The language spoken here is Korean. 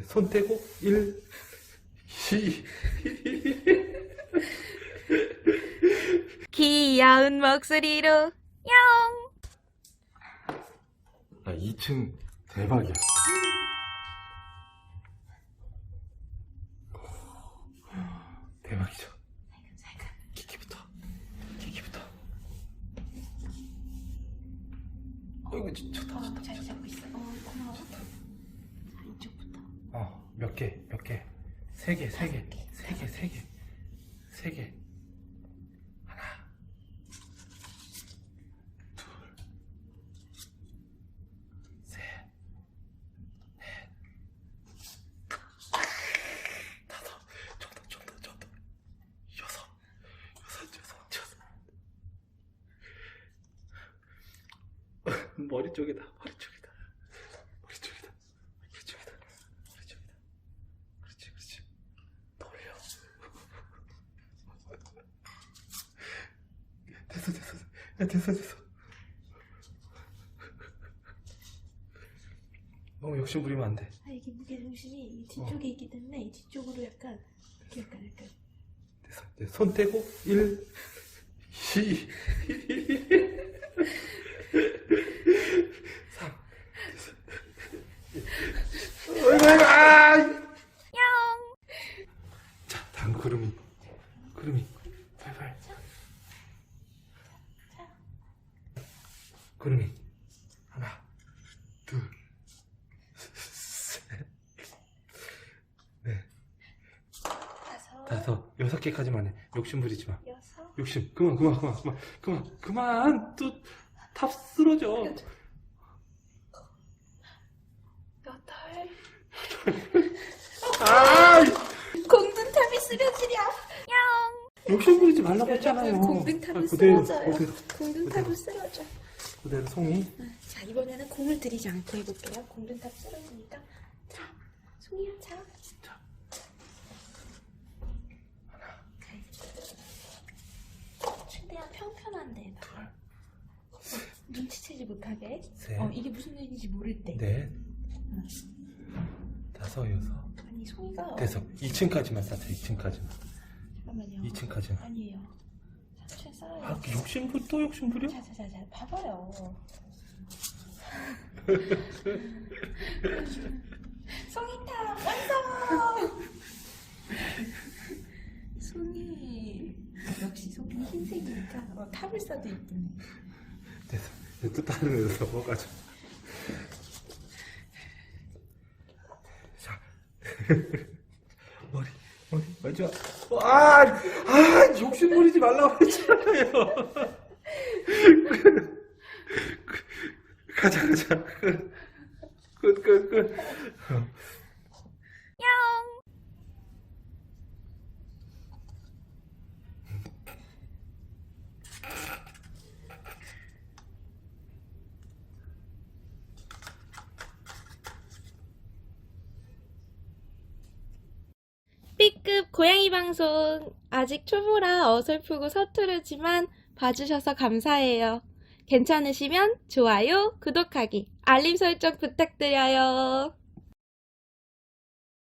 네, 손 떼고 1 2 귀여운 목소리로 영 아, 2층 대박이야. 대박이죠. 키키부터. 키키부터. 어이구, 좋다, 좋다, 잘 좋다. 잡고 있어. 어, 고마워. 개, 몇 개. 세 개, 세 개. 세 개, 세 개. 세 개. 하나. 둘. 셋. 넷. 다섯. 좀 더, 좀 더, 좀 더. 여섯. 여섯, 여섯, 여섯. 머리 쪽이다, 머리 쪽이다. 머리 쪽이다. 머리 쪽이다. 머리 쪽이다. 그렇지, 그렇지. 더 올려. 됐어, 됐어. 야, 됐어, 됐어. 너무 욕심 부리면 안 돼. 아, 이게 무게 중심이 이 뒤쪽에 있기 때문에 이 뒤쪽으로 약간, 이렇게 약간, 약간. 됐어. 이제 손 떼고 1, 2, 3. 됐어. 어이구, 어이구, 아! 영! 자, 다음 구름이. 구름이. 팔팔. 구름이. 하나, 둘, 셋, 넷, 다섯, 다섯, 여섯 개까지만 해. 욕심 부리지 마. 여섯, 욕심. 그만, 그만, 그만, 그만, 그만, 그만. 또, 탑 쓰러져. 여덟. 아! 공든 탑이 쓰러지랴. 영! 욕심 부리지 말라고 했잖아요. 공든탑이 아, 그대로, 쓰러져요. 그대로, 공든탑을 쓰러져. 그대로 송이. 자, 이번에는 공을 들이지 않고 해볼게요. 공든탑 쓰러지니까. 자, 송이야, 자. 자. 최대한 평평한 데다. 눈치채지 못하게. 셋, 어, 이게 무슨 일인지 모를 때. 넷, 다섯, 여섯. 아니, 송이가. 됐어. 2층까지만 쌓자, 2층까지만. 잠깐만요. 2층까지만. 아니에요. 천천히 쌓아요. 아, 그 욕심 부리, 또 욕심 부려? 자, 자, 자, 자, 봐봐요. 송이탑 완성! 송이 역시 송이 흰색이니까 어, 탑을 싸도 이쁘네. 됐어. 또 다른 데서 넘어가자. 자. 머리, 머리, 맞아. 아, 아, 욕심 부리지 말라고 했잖아요. 가자, 가자. 끝, 끝, 끝, 끝. B급 고양이 방송 아직 초보라 어설프고 서투르지만 봐주셔서 감사해요. 괜찮으시면 좋아요, 구독하기, 알림 설정 부탁드려요.